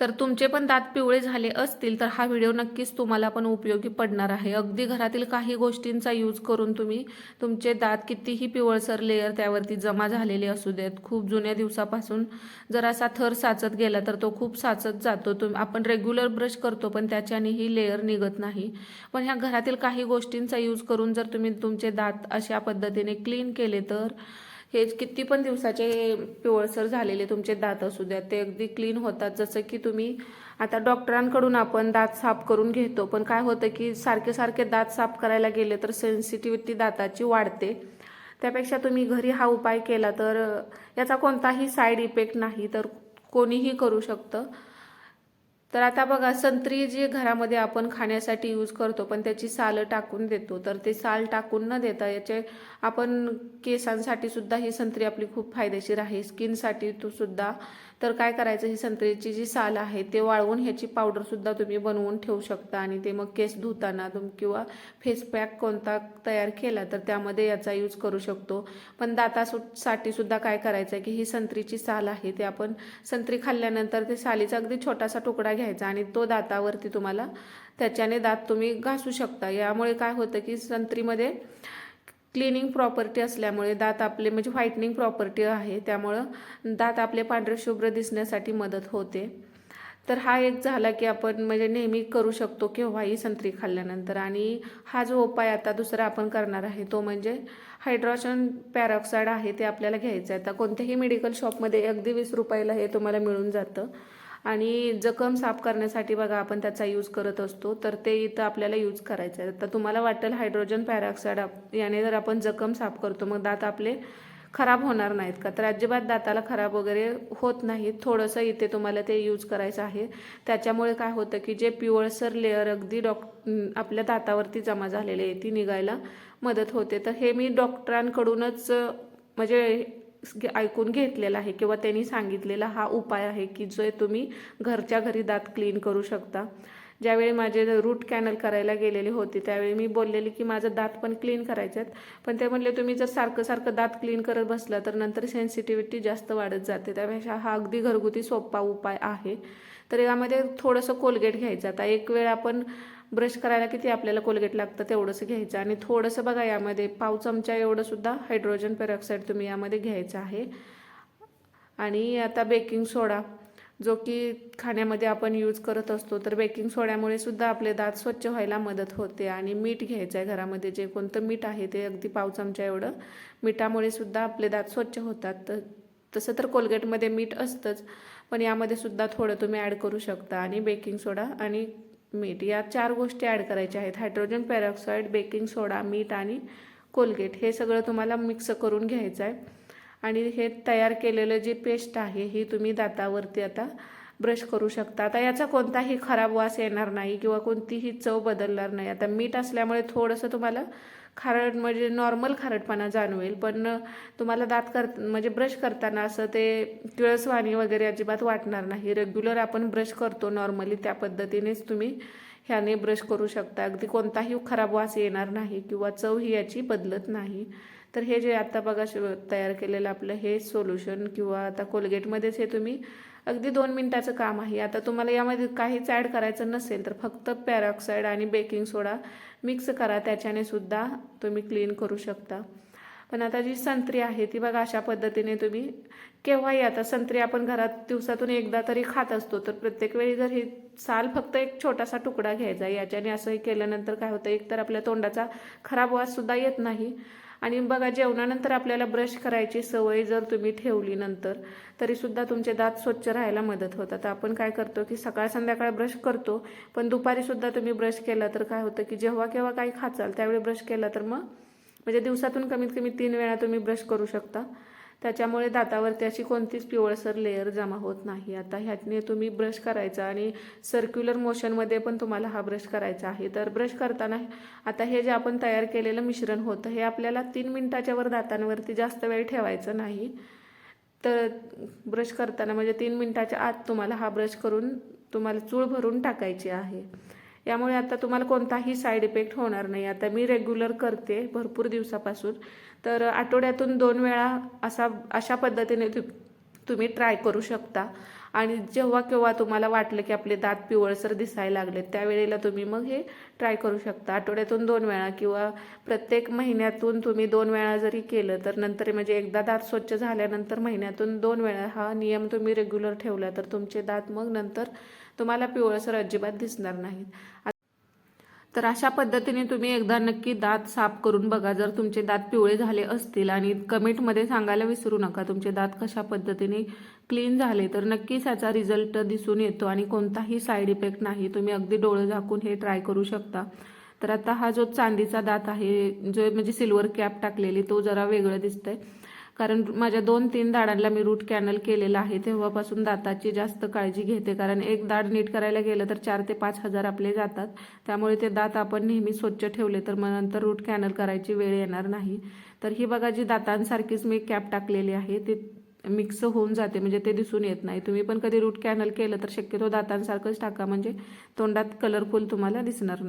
तर तुमचे पण दात पिवळे झाले असतील तर हा व्हिडिओ नक्कीच तुम्हाला पण उपयोगी पडणार आहे. अगदी घरातील काही गोष्टींचा यूज करून तुम्ही तुमचे दात कितीही पिवळसर लेअर त्यावरती जमा झालेले असू देत खूप जुन्या दिवसापासून जर असा थर साचत गेला तर तो खूप साचत जातो. तुम आपण रेग्युलर ब्रश करतो पण त्याच्यानेही लेअर निघत नाही. पण ह्या घरातील काही गोष्टींचा यूज करून जर तुम्ही तुमचे दात अशा पद्धतीने क्लीन केले तर हे किती पण दिवसाचे पिवळसर झालेले तुमचे दात असू द्या ते अगदी क्लीन होतात. जसं की तुम्ही आता डॉक्टरांकडून आपण दात साफ करून घेतो पण काय होतं की सारखे सारखे दात साफ करायला गेले तर सेन्सिटिव्हिटी दाताची वाढते. त्यापेक्षा तुम्ही घरी हा उपाय केला तर याचा कोणताही साईड इफेक्ट नाही तर कोणीही करू शकतं. तर आता बघा संत्री जी घरामध्ये आपण खाण्यासाठी यूज करतो पण त्याची सालं टाकून देतो. तर ते साल टाकून न देता याचे आपण केसांसाठी सुद्धा ही संत्री आपली खूप फायदेशीर आहे. स्किनसाठी तू सुद्धा. तर काय करायचं ही संत्रीची जी साल आहे ते वाळवून ह्याची पावडरसुद्धा तुम्ही बनवून ठेवू शकता. आणि ते मग केस धुताना तुम किंवा फेस पॅक कोणता तयार केला तर त्यामध्ये याचा यूज करू शकतो. पण दातासाठी सुद्धा काय करायचं आहे की ही संत्रीची साल आहे ते आपण संत्री खाल्ल्यानंतर ते सालीचा अगदी छोटासा तुकडा घ्यायचा आणि तो दातावरती तुम्हाला त्याच्याने दात तुम्ही घासू शकता. यामुळे काय होतं की संत्रीमध्ये क्लिनिंग प्रॉपर्टी असल्यामुळे दात आपले म्हणजे व्हाईटनिंग प्रॉपर्टी आहे त्यामुळं दात आपले पांढरे शुभ्र दिसण्यासाठी मदत होते. तर हा एक झाला की आपण म्हणजे नेहमी करू शकतो केव्हाही संत्री खाल्ल्यानंतर. आणि हा जो उपाय आता दुसरा आपण करणार आहे तो म्हणजे हायड्रोजन पॅरॉक्साईड आहे ते आपल्याला घ्यायचं आहे आता कोणत्याही मेडिकल शॉपमध्ये अगदी वीस रुपयाला हे तुम्हाला मिळून जातं. आणि जखम साफ करण्यासाठी बघा आपण त्याचा यूज करत असतो तर ते इथं आपल्याला यूज करायचं आहे. तर तुम्हाला वाटेल हायड्रोजन पॅरॉक्साईड याने जर आपण जखम साफ करतो मग दात आपले खराब होणार नाहीत का? तर अजिबात दाताला खराब वगैरे होत नाही थोडंसं इथे तुम्हाला ते यूज करायचं आहे. त्याच्यामुळे काय होतं की जे पिवळसर लेअर अगदी डॉक आपल्या दातावरती जमा झालेले आहे ती निघायला मदत होते. तर हे मी डॉक्टरांकडूनच म्हणजे ऐकून घेतलेला आहे किंवा त्यांनी सांगितलेला हा उपाय आहे की जो तुम्ही घरच्या घरी दात क्लीन करू शकता. ज्यावेळी माझे रूट कॅनल करायला गेलेले होते त्यावेळी मी बोललेली की माझं दात पण क्लीन करायचे आहेत पण ते म्हणले तुम्ही जर सारखं सारखं दात क्लीन करत बसला तर नंतर सेन्सिटिव्हिटी जास्त वाढत जाते. त्यापेक्षा हा अगदी घरगुती सोपा उपाय आहे. तर यामध्ये थोडंसं कोलगेट घ्यायचं. आता एक वेळ आपण ब्रश करायला किती आपल्याला कोलगेट लागतं तेवढंसं घ्यायचं. आणि थोडंसं बघा यामध्ये पाव चमचा एवढंसुद्धा हायड्रोजन पेरॉक्साईड तुम्ही यामध्ये घ्यायचं आहे. आणि आता बेकिंग सोडा जो की खाण्यामध्ये आपण यूज करत असतो तर बेकिंग सोड्यामुळे सुद्धा आपले दात स्वच्छ व्हायला मदत होते. आणि मीठ घ्यायचं आहे घरामध्ये जे कोणतं मीठ आहे ते अगदी पाव चमचा एवढं. मिठामुळे सुद्धा आपले दात स्वच्छ होतात. तर तसं तर कोलगेटमध्ये मीठ असतंच पण यामध्ये सुद्धा थोडं तुम्ही ॲड करू शकता. आणि बेकिंग सोडा आणि मीठ या चार गोष्टी ॲड करायच्या आहेत. हायड्रोजन पॅरॉक्साईड बेकिंग सोडा मीठ आणि कोलगेट हे सगळं तुम्हाला मिक्स करून घ्यायचं आहे. आणि हे तयार केलेलं जे पेस्ट आहे ही तुम्ही दातावरती आता ब्रश करू शकता. आता याचा कोणताही खराब वास येणार नाही किंवा कोणतीही चव बदलणार नाही. आता मीठ असल्यामुळे थोडंसं तुम्हाला खारट म्हणजे नॉर्मल खारटपणा जाणवेल पण तुम्हाला दात कर म्हणजे ब्रश करताना असं ते किळसवाणी वगैरे अजिबात वाटणार नाही. रेग्युलर आपण ब्रश करतो नॉर्मली त्या पद्धतीनेच तुम्ही ह्याने ब्रश करू शकता. अगदी कोणताही खराब वास येणार नाही किंवा चव ही याची बदलत नाही. तर हे जे आता बघा श- तयार केलेलं आपलं हे सोल्युशन किंवा आता कोलगेटमध्येच हे तुम्ही अगदी दोन मिनटाचं काम आहे. आता तुम्हाला यामध्ये काहीच ॲड करायचं नसेल तर फक्त पॅरॉक्साईड आणि बेकिंग सोडा मिक्स करा. त्याच्याने सुद्धा तुम्ही क्लीन करू शकता. पण आता जी संत्री आहे ती बघा अशा पद्धतीने तुम्ही केव्हाही आता संत्री आपण घरात दिवसातून एकदा तरी खात असतो तर प्रत्येक वेळी जर ही साल फक्त एक छोटासा तुकडा घ्यायचा याच्याने असं केल्यानंतर काय होतं एक तर आपल्या तोंडाचा खराब वाससुद्धा येत नाही. आणि बघा जेवणानंतर आपल्याला ब्रश करायची सवय जर तुम्ही ठेवली नंतर तरीसुद्धा तुमचे दात स्वच्छ राहायला मदत होतात. आपण काय करतो की सकाळ संध्याकाळ ब्रश करतो पण दुपारीसुद्धा तुम्ही ब्रश केला तर काय होतं की जेव्हा केव्हा काही खाचाल त्यावेळी ब्रश केला तर मग म्हणजे दिवसातून कमीत कमी तीन वेळा तुम्ही ब्रश करू शकता. त्याच्यामुळे दातावरती अशी कोणतीच पिवळसर लेअर जमा होत नाही. आता ह्यातने तुम्ही ब्रश करायचा आणि सर्क्युलर मोशनमध्ये पण तुम्हाला हा ब्रश करायचा आहे. तर ब्रश करताना आता हे जे आपण तयार केलेलं मिश्रण होतं हे आपल्याला तीन मिनटाच्या वर दातांवरती जास्त वेळ ठेवायचं नाही. तर ब्रश करताना म्हणजे तीन मिनटाच्या आत तुम्हाला हा ब्रश करून तुम्हाला चूळ भरून टाकायची आहे. यामुळे आता तुम्हाला कोणताही साईड इफेक्ट होणार नाही. आता मी रेग्युलर करते भरपूर दिवसापासून. तर आठवड्यातून दोन वेळा असा अशा पद्धतीने तु तुम्ही ट्राय करू शकता. आणि जेव्हा केव्हा तुम्हाला वाटलं की आपले दात पिवळसर दिसायला लागले त्यावेळेला तुम्ही मग हे ट्राय करू शकता. आठवड्यातून दोन वेळा किंवा प्रत्येक महिन्यातून तुम्ही दोन वेळा जरी केलं तर नंतर म्हणजे एकदा दात स्वच्छ झाल्यानंतर महिन्यातून दोन वेळा हा नियम तुम्ही रेग्युलर ठेवला तर तुमचे दात मग नंतर तुम्हाला पिवळसर अजिबात दिसणार नाहीत. तर अशा पद्धतीने तुम्ही एकदा नक्की दात साफ करून बघा. जर तुमचे दात पिवळे झाले असतील आणि कमेंटमध्ये सांगायला विसरू नका. तुमचे दात कशा पद्धतीने क्लीन झाले तर नक्कीच याचा रिझल्ट दिसून येतो आणि कोणताही साईड इफेक्ट नाही. तुम्ही अगदी डोळे झाकून हे ट्राय करू शकता. तर आता हा जो चांदीचा दात आहे जो म्हणजे सिल्वर कॅप टाकलेली तो जरा वेगळं दिसतंय. कारण माझ्या दोन तीन दाडांना मी रूट कॅनल केलेलं आहे. तेव्हापासून दाताची जास्त काळजी घेते. कारण एक दाढ नीट करायला गेलं तर चार ते पाच हजार आपले जातात. त्यामुळे ते दात आपण नेहमी स्वच्छ ठेवले तर मग नंतर रूट कॅनल करायची वेळ येणार नाही. तर ही बघा जी दातांसारखीच मी कॅप टाकलेली आहे ती मिक्स होऊन जाते. म्हणजे ते दिसून येत नाही. तुम्ही पण कधी रूट कॅनल केलं तर शक्यतो दातांसारखंच टाका. म्हणजे तोंडात कलरफुल तुम्हाला दिसणार नाही.